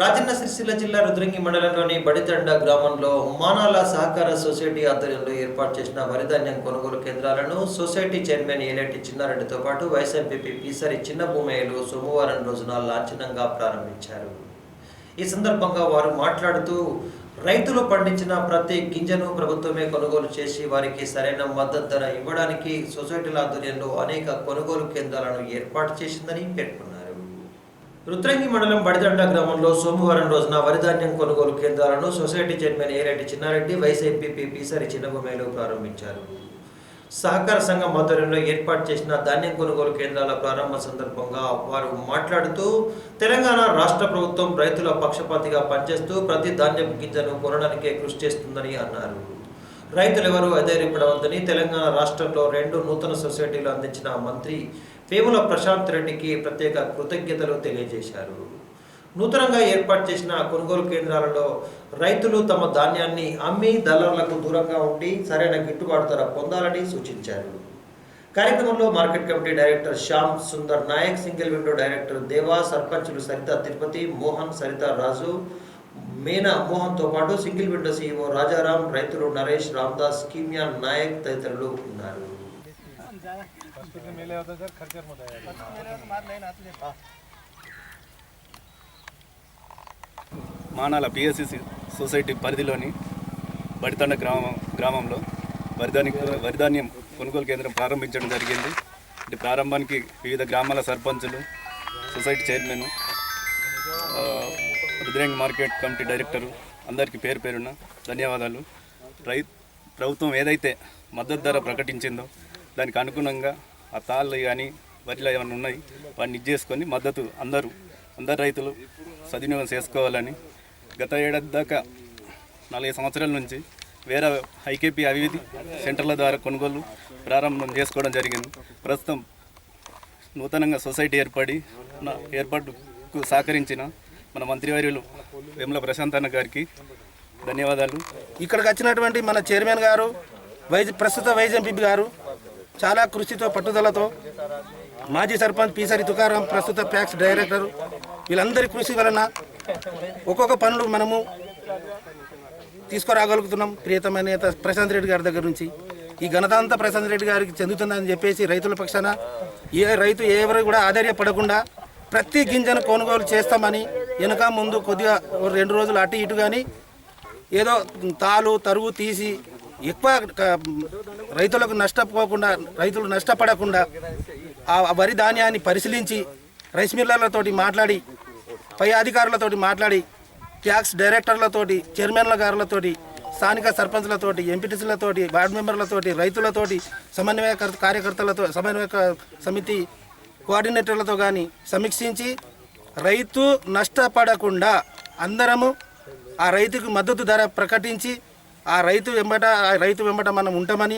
రాజన్న సిరిసిల్ల జిల్లా రుద్రంగి మండలంలోని బడితండ గ్రామంలో మానాల సహకార సొసైటీ ఆధ్వర్యంలో ఏర్పాటు చేసిన వరిధాన్యం కొనుగోలు కేంద్రాలను సొసైటీ చైర్మన్ ఏలేటి చిన్నారెడ్డితో పాటు వైఎస్ఎంపీ పీసరి చిన్న భూమయ్యలు సోమవారం రోజున లాంఛనంగా ప్రారంభించారు. ఈ సందర్భంగా వారు మాట్లాడుతూ రైతులు పండించిన ప్రతి గింజను ప్రభుత్వమే కొనుగోలు చేసి వారికి సరైన మద్దతు ధర ఇవ్వడానికి సొసైటీల ఆధ్వర్యంలో అనేక కొనుగోలు కేంద్రాలను ఏర్పాటు చేసిందని పేర్కొన్నారు. రుద్రంగి మండలం బడిదండ గ్రామంలో సోమవారం రోజున వరిధాన్యం కొనుగోలు కేంద్రాలను society chairman Ereddy Chinnareddy YCP MPP Peesari ప్రారంభించారు. సహకార సంఘం ఆధ్వర్యంలో ఏర్పాటు చేసిన ధాన్యం కొనుగోలు కేంద్రాల ప్రారంభ సందర్భంగా వారు మాట్లాడుతూ తెలంగాణ రాష్ట్ర ప్రభుత్వం రైతుల పక్షపాతిగా పనిచేస్తూ ప్రతి ధాన్యం గింజను కొనడానికే కృషి చేస్తుందని అన్నారు. రైతులెవరూ అధైర్యపడవద్దని తెలంగాణ రాష్ట్రంలో రెండు నూతన సొసైటీలు అందించిన మంత్రి వేముల ప్రశాంత్ రెడ్డికి ప్రత్యేక కృతజ్ఞతలు తెలియజేశారు. నూతనంగా ఏర్పాటు చేసిన కొనుగోలు కేంద్రాలలో రైతులు తమ ధాన్యాన్ని అమ్మి దళారులకు దూరంగా ఉండి సరైన గిట్టుబాటు ధర పొందాలని సూచించారు. కార్యక్రమంలో market committee director Shyam Sundar Naik single window director Deva సర్పంచులు సరిత తిరుపతి మోహన్ సరిత రాజు మీనా మోహన్తో పాటు సింగిల్ విండో సీఈఓ రాజారాం రైతులు నరేష్ రామ్దాస్ కీమియా నాయక్ తదితరులు ఉన్నారు. మానాల పిఎస్సి సొసైటీ పరిధిలోని బడితండ గ్రామం గ్రామంలో వరిధాన్య వరిధాన్యం కొనుగోలు కేంద్రం ప్రారంభించడం జరిగింది. ఇది ప్రారంభానికి వివిధ గ్రామాల సర్పంచులు సొసైటీ చైర్మన్ రుద్రేంగ్ మార్కెట్ కమిటీ డైరెక్టరు అందరికీ పేరు పేరున ధన్యవాదాలు. రై ప్రభుత్వం ఏదైతే మద్దతు ధర ప్రకటించిందో దానికి అనుగుణంగా ఆ తాళ్ళు కానీ వరిలో ఏమైనా ఉన్నాయి వాటిని చేసుకొని మద్దతు అందరూ అందరు రైతులు సద్వినియోగం చేసుకోవాలని గత ఏడాది దాకా నలభై సంవత్సరాల నుంచి వేరే ఐకేపీ అభివృద్ధి సెంటర్ల ద్వారా కొనుగోలు ప్రారంభం చేసుకోవడం జరిగింది. ప్రస్తుతం నూతనంగా సొసైటీ ఏర్పడి నా ఏర్పాటుకు సహకరించిన మన మంత్రివర్యులు వేముల ప్రశాంత్ అన్న గారికి ధన్యవాదాలు. ఇక్కడికి వచ్చినటువంటి మన చైర్మన్ గారు వైజ్ ప్రస్తుత వైజ్ ఎంపీ గారు చాలా కృషితో పట్టుదలతో మాజీ సర్పంచ్ పీసరి తుకారాం ప్రస్తుత ప్యాక్స్ డైరెక్టర్ వీళ్ళందరి కృషి వలన ఒక్కొక్క పనులు మనము తీసుకురాగలుగుతున్నాం. ప్రియతమ నేత ప్రశాంత్ రెడ్డి గారి దగ్గర నుంచి. ఈ ఘనత అంతా ప్రశాంత్ రెడ్డి గారికి చెందుతుందని చెప్పేసి రైతుల పక్షాన ఏ రైతు ఎవరు కూడా ఆధార్యపడకుండా ప్రతి గింజను కొనుగోలు చేస్తామని వెనుక ముందు కొద్దిగా రెండు రోజులు అటు ఇటు కానీ ఏదో తాలు తరుగు తీసి ఎక్కువ రైతులకు నష్టపోకుండా రైతులు నష్టపడకుండా ఆ వరి ధాన్యాన్ని పరిశీలించి రైస్ మిల్లర్లతోటి మాట్లాడి పై అధికారులతోటి మాట్లాడి ట్యాక్స్ డైరెక్టర్లతోటి చైర్మన్ల గారులతోటి స్థానిక సర్పంచ్లతోటి ఎంపీటీసీలతోటి వార్డు మెంబర్లతోటి రైతులతోటి సమన్వయ కార్యకర్తలతో సమన్వయ సమితి కోఆర్డినేటర్లతో కానీ సమీక్షించి రైతు నష్టపడకుండా అందరము ఆ రైతుకు మద్దతు ధర ప్రకటించి ఆ రైతు వెంబట ఆ రైతు వెంబట మనం ఉంటామని